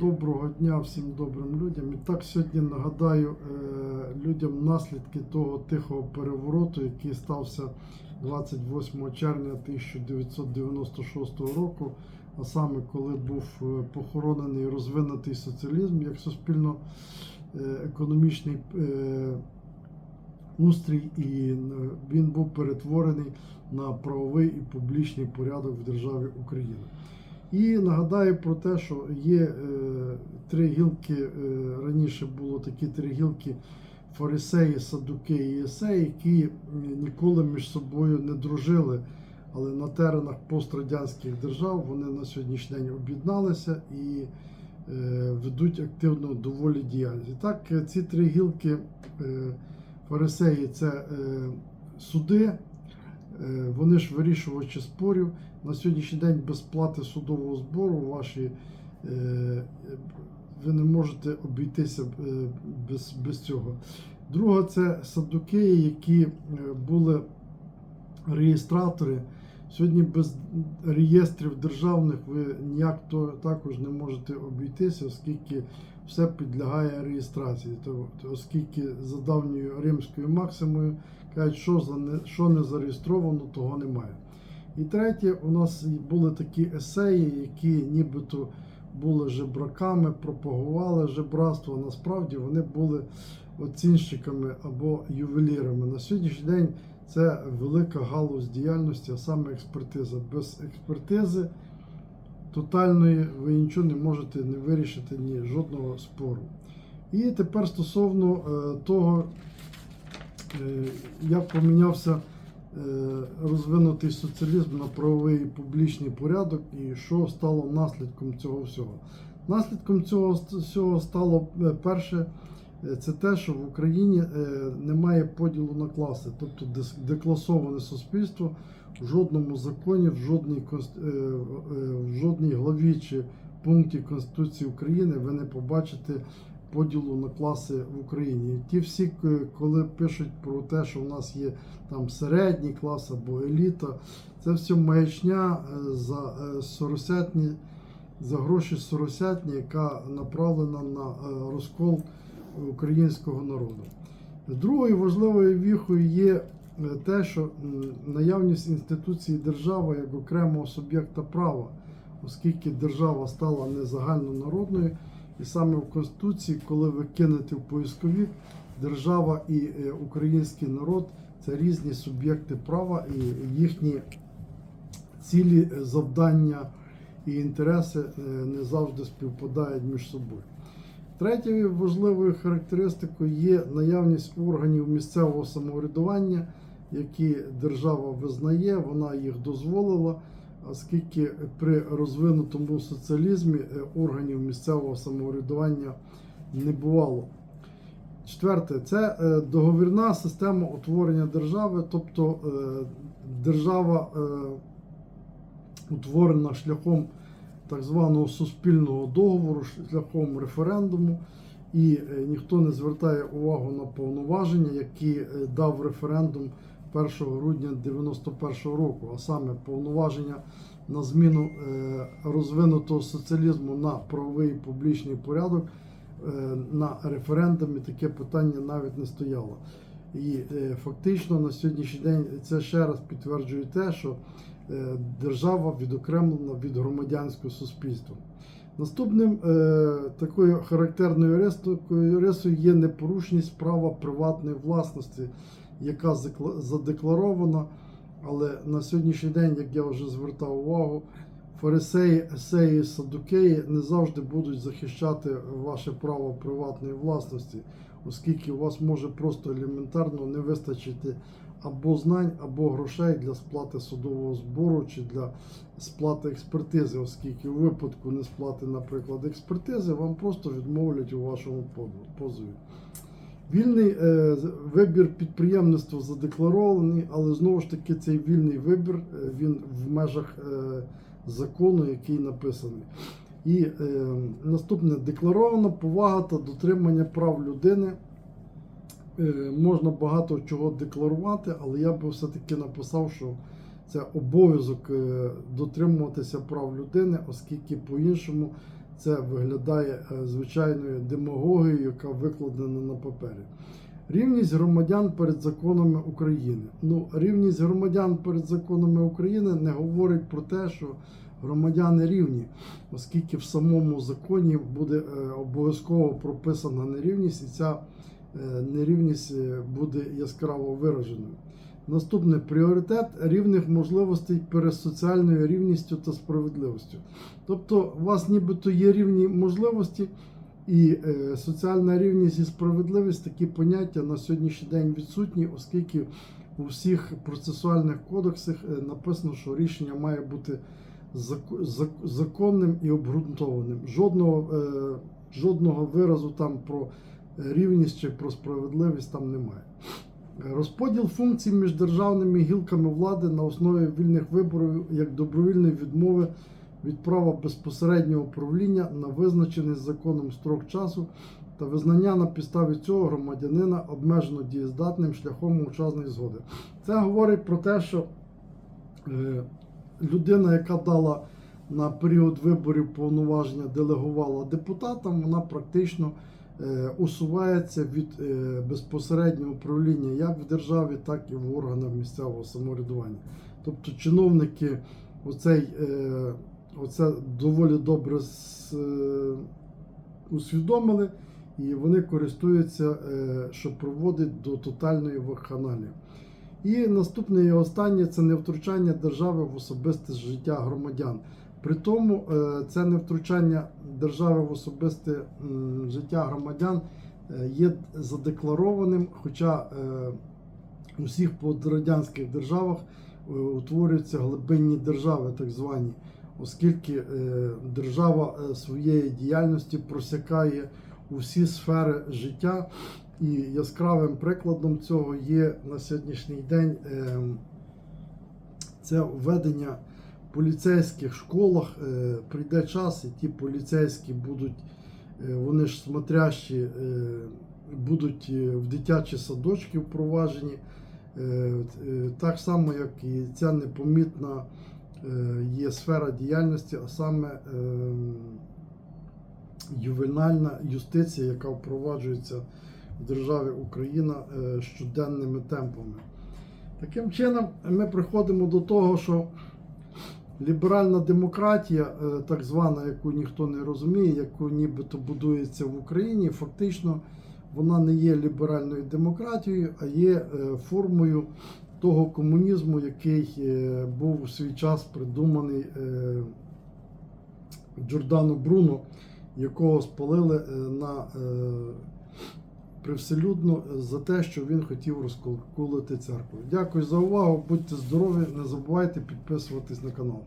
Доброго дня всім добрим людям. І так сьогодні нагадаю е, людям наслідки того тихого перевороту, який стався 28 червня 1996 року, а саме коли був е, похоронений розвинутий соціалізм як суспільно е, устрій, і він був перетворений на правовий і публічний порядок в державі Україна. І нагадаю про те, що є е, три гілки, е, раніше було такі три гілки фарисеї, садуки і єсеї, які ніколи між собою не дружили, але на теренах пострадянських держав вони на сьогоднішній день об'єдналися і е, ведуть активну доволі діяльність. Так, е, ці три гілки е, фарисеї це е, суди. Е, Вони ж вирішувачі спорів. На сьогоднішній день без плати судового збору ваші, е, ви не можете обійтися е, без, без цього. Друга це садуки, які були реєстратори. Сьогодні без реєстрів державних ви ніяк то також не можете обійтися, оскільки все підлягає реєстрації. То, то оскільки за давньою римською максимою кажуть, що за не що не зареєстровано, того немає. І третє, у нас були такі есеї, які нібито були жебраками, пропагували жебратство. Насправді вони були оцінщиками або ювелірами. На сьогоднішній день це велика галузь діяльності, а саме експертиза. Без експертизи тотальної ви нічого не можете не вирішити ні жодного спору. І тепер стосовно е, того, е, як помінявся е, розвинутий соціалізм на правовий публічний порядок, і що стало наслідком цього всього. Наслідком цього всього стало перше, це те, що в Україні е, немає поділу на класи, тобто декласоване суспільство в жодному законі, в жодній, е, е, в жодній главі чи пункті Конституції України ви не побачите поділу на класи в Україні. Ті всі, коли пишуть про те, що в нас є там середній клас або еліта, це все маячня за соросятні, за гроші соросятні, яка направлена на розкол українського народу. Другою важливою віхою є е, те, що наявність інституції держави як окремого суб'єкта права, оскільки держава стала не загальнонародною, і саме в Конституції, коли ви кинете в поисковик, держава і е, український народ це різні суб'єкти права і їхні цілі, е, завдання і інтереси не завжди співпадають між собою. Третьою важливою характеристикою є наявність органів місцевого самоврядування, які держава визнає, вона їх дозволила, оскільки при розвинутому соціалізмі е, органів місцевого самоврядування не бувало. Четверте, це е, договірна система утворення держави, тобто е, держава утворена шляхом так званого суспільного договору, шляхом референдуму, і е, ніхто не звертає увагу на повноваження, які е, дав референдум 1 грудня 91 року, а саме повноваження на зміну е, розвинутого соціалізму на правовий публічний порядок. На референдумі таке питання навіть не стояло. І е, фактично на сьогоднішній день це ще раз підтверджує те, що е, держава відокремлена від громадянського суспільства. Наступним е, такою характерною рисою є непорушність права приватної власності, яка задекларована. Але на сьогоднішній день, як я вже звертав увагу, фарисеї, есеї, садукеї не завжди будуть захищати ваше право приватної власності, оскільки у вас може просто елементарно не вистачити або знань, або грошей для сплати судового збору чи для сплати експертизи, оскільки у випадку несплати, наприклад, експертизи, вам просто відмовлять у вашому позові- позові. Вільний е, вибір підприємництва задекларований, але знову ж таки цей вільний вибір е, він в межах е, закону, який написаний. І е, наступне декларована повага та дотримання прав людини. Е, можна багато чого декларувати, але я би все-таки написав, що це обов'язок е, дотримуватися прав людини, оскільки по-іншому це виглядає е, звичайною демагогією, яка викладена на папері. Рівність громадян перед законами України. Ну, рівність громадян перед законами України не говорить про те, що громадяни рівні, оскільки в самому законі буде е, обов'язково прописана нерівність, і ця е, нерівність е, буде яскраво вираженою. Наступний пріоритет рівних можливостей перед соціальною рівністю та справедливістю. Тобто, у вас нібито є рівні можливості, і соціальна рівність і справедливість такі поняття на сьогоднішній день відсутні, оскільки у всіх процесуальних кодексах написано, що рішення має бути законним і обґрунтованим. Жодного, е, жодного виразу там про рівність чи про справедливість там немає. Розподіл функцій між державними гілками влади на основі вільних виборів як добровільної відмови від права безпосереднього управління на визначений законом строк часу та визнання на підставі цього громадянина обмежено дієздатним шляхом мовчазної згоди. Це говорить про те, що е, людина, яка дала на період виборів повноваження, делегувала депутатам, вона практично е, усувається від е, безпосереднього управління як в державі, так і в органах місцевого самоврядування. Тобто чиновники оцей, е, оце доволі добре усвідомили, і вони користуються, що приводить до тотальної вакханалії. І наступне і останнє це не втручання держави в особисте життя громадян. При тому е, це не втручання держави в особисте життя громадян е, є задекларованим, хоча е, у всіх подрадянських державах е, утворюються глибинні держави, так звані, оскільки е, держава е, своєї діяльності просякає у всі сфери життя. І яскравим прикладом цього є на сьогоднішній день е, це введення в поліцейських школах. Е, Прийде час, і ті поліцейські будуть, е, вони ж смотрящі, е, будуть в дитячі садочки впроваджені. Так само, як і ця непомітна є сфера діяльності, а саме е, ювенальна юстиція, яка впроваджується в державі Україна е, щоденними темпами. Таким чином, ми приходимо до того, що ліберальна демократія, е, так звана, яку ніхто не розуміє, яку нібито будується в Україні, фактично вона не є ліберальною демократією, а є е, формою того комунізму, який був у свій час придуманий Джордано Бруно, якого спалили на привселюдно за те, що він хотів розколоти церкву. Дякую за увагу, будьте здорові, не забувайте підписуватись на канал.